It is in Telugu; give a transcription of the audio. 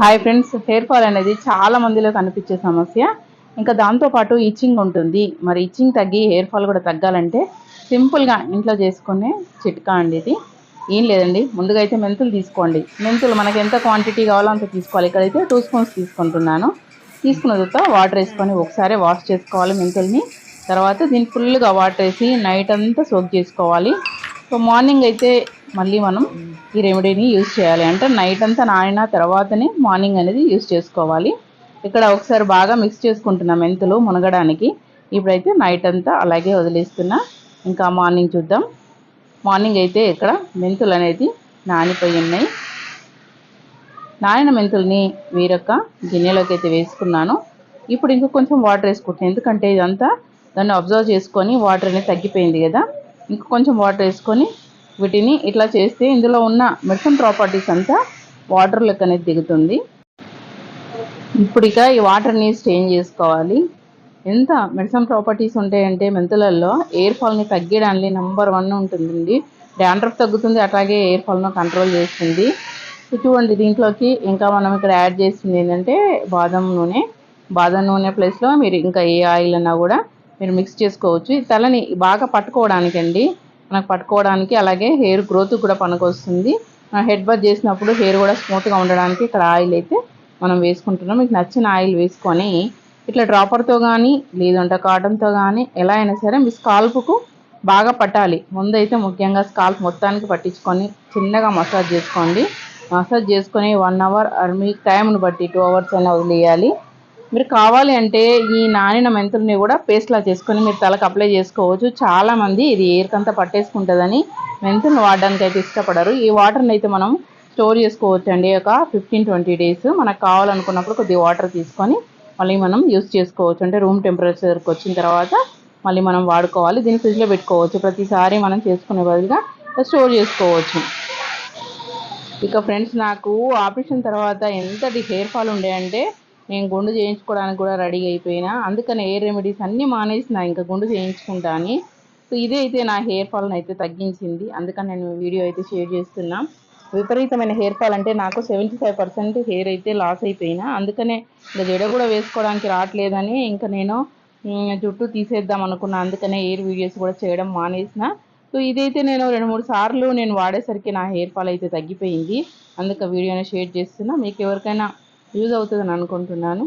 హాయ్ ఫ్రెండ్స్ హెయిర్ ఫాల్ అనేది చాలా మందిలో కనిపించే సమస్య. ఇంకా దాంతోపాటు ఇచ్చింగ్ ఉంటుంది. మరి ఇచ్చింగ్ తగ్గి హెయిర్ ఫాల్ కూడా తగ్గాలంటే సింపుల్గా ఇంట్లో చేసుకునే చిట్కా అండి ఇది. ఏం లేదండి ముందుగా అయితే మెంతులు తీసుకోండి. మెంతులు మనకి ఎంత క్వాంటిటీ కావాలో అంత తీసుకోవాలి. ఇక్కడైతే టూ స్పూన్స్ తీసుకుంటున్నాను. తీసుకున్న తర్వాత వాటర్ వేసుకొని ఒకసారి వాష్ చేసుకోవాలి మెంతుల్ని. తర్వాత దీన్ని ఫుల్గా వాటర్ వేసి నైట్ అంతా సోక్ చేసుకోవాలి. సో మార్నింగ్ అయితే మళ్ళీ మనం ఈ రెమెడీని యూజ్ చేయాలి. అంటే నైట్ అంతా నానిన తర్వాతనే మార్నింగ్ అనేది యూజ్ చేసుకోవాలి. ఇక్కడ ఒకసారి బాగా మిక్స్ చేసుకుంటున్నా మెంతులు మునగడానికి. ఇప్పుడైతే నైట్ అంతా అలాగే వదిలేస్తున్నా. ఇంకా మార్నింగ్ చూద్దాం. మార్నింగ్ అయితే ఇక్కడ మెంతులు అనేది నానిపోయి ఉన్నాయి. నానిన మెంతుల్ని వేరొక గిన్నెలోకి అయితే వేసుకున్నాను. ఇప్పుడు ఇంకా కొంచెం వాటర్ వేసుకుంటున్నాను ఎందుకంటే ఇదంతా దాన్ని అబ్జర్వ్ చేసుకొని వాటర్ అనేది తగ్గిపోయింది కదా. ఇంకా కొంచెం వాటర్ వేసుకొని వీటిని ఇట్లా చేస్తే ఇందులో ఉన్న మెడిసిన్ ప్రాపర్టీస్ అంతా వాటర్ లెక్క అనేది దిగుతుంది. ఇప్పుడు ఇక ఈ వాటర్ని స్టెయిన్ చేసుకోవాలి. ఎంత మెడిసిన్ ప్రాపర్టీస్ ఉంటాయంటే మెంతులలో ఎయిర్ ఫాల్ని తగ్గడానికి నెంబర్ వన్ ఉంటుందండి. డాండ్రఫ్ తగ్గుతుంది అట్లాగే ఎయిర్ ఫాల్ను కంట్రోల్ చేస్తుంది. సో చూడండి దీంట్లోకి ఇంకా మనం ఇక్కడ యాడ్ చేస్తుంది ఏంటంటే బాదం నూనె. బాదం నూనె ప్లేస్లో మీరు ఇంకా ఏ ఆయిల్ అన్నా కూడా మీరు మిక్స్ చేసుకోవచ్చు. ఈ తలని బాగా పట్టుకోవడానికి అండి మనకు పట్టుకోవడానికి అలాగే హెయిర్ గ్రోత్ కూడా పనికొస్తుంది. హెడ్ బత్ చేసినప్పుడు హెయిర్ కూడా స్మూత్గా ఉండడానికి ఇక్కడ ఆయిల్ అయితే మనం వేసుకుంటున్నాం. మీకు నచ్చిన ఆయిల్ వేసుకొని ఇట్లా డ్రాపర్తో కానీ లేదంటే కాటన్తో కానీ ఎలా అయినా సరే మీ స్కాల్ప్కు బాగా పట్టాలి. ముందైతే ముఖ్యంగా స్కాల్ప్ మొత్తానికి పట్టించుకొని చిన్నగా మసాజ్ చేసుకోండి. మసాజ్ చేసుకొని వన్ అవర్ మీ టైంను బట్టి టూ అవర్స్ అయినా వదిలేయాలి. మీరు కావాలి అంటే ఈ నానిన మెంతుల్ని కూడా పేస్ట్లా చేసుకొని మీరు తలకు అప్లై చేసుకోవచ్చు. చాలామంది ఇది ఏరికంతా పట్టేసుకుంటుందని మెంతులను వాడడానికి అయితే ఇష్టపడరు. ఈ వాటర్ని అయితే మనం స్టోర్ చేసుకోవచ్చు అండి ఒక ఫిఫ్టీన్ ట్వంటీ డేస్ మనకు కావాలనుకున్నప్పుడు కొద్దిగా వాటర్ తీసుకొని మళ్ళీ మనం యూస్ చేసుకోవచ్చు. అంటే రూమ్ టెంపరేచర్కి వచ్చిన తర్వాత మళ్ళీ మనం వాడుకోవాలి. దీన్ని ఫ్రిడ్జ్లో పెట్టుకోవచ్చు. ప్రతిసారి మనం చేసుకునే బదులుగా స్టోర్ చేసుకోవచ్చు. ఇక ఫ్రెండ్స్ నాకు ఆపరేషన్ తర్వాత ఎంతటి హెయిర్ ఫాల్ ఉండే అంటే నేను గుండు చేయించుకోవడానికి కూడా రెడీ అయిపోయినా. అందుకని హెయిర్ రెమెడీస్ అన్నీ మానేసిన ఇంకా గుండు చేయించుకుంటా అని. సో ఇదే అయితే నా హెయిర్ ఫాల్ని అయితే తగ్గించింది. అందుకని నేను వీడియో అయితే షేర్ చేస్తున్నా. విపరీతమైన హెయిర్ ఫాల్ అంటే నాకు సెవెంటీ ఫైవ్ పర్సెంట్ హెయిర్ అయితే లాస్ అయిపోయినా. అందుకనే ఇంకా జడ కూడా వేసుకోవడానికి రావట్లేదని ఇంకా నేను జుట్టు తీసేద్దాం అనుకున్నా. అందుకనే హెయిర్ వీడియోస్ కూడా చేయడం మానేసిన. సో ఇదైతే నేను రెండు మూడు సార్లు నేను వాడేసరికి నా హెయిర్ ఫాల్ అయితే తగ్గిపోయింది. అందుకే వీడియోని షేర్ చేస్తున్నా. మీకు ఎవరికైనా యూజ్ అవుతుందని అనుకుంటున్నాను.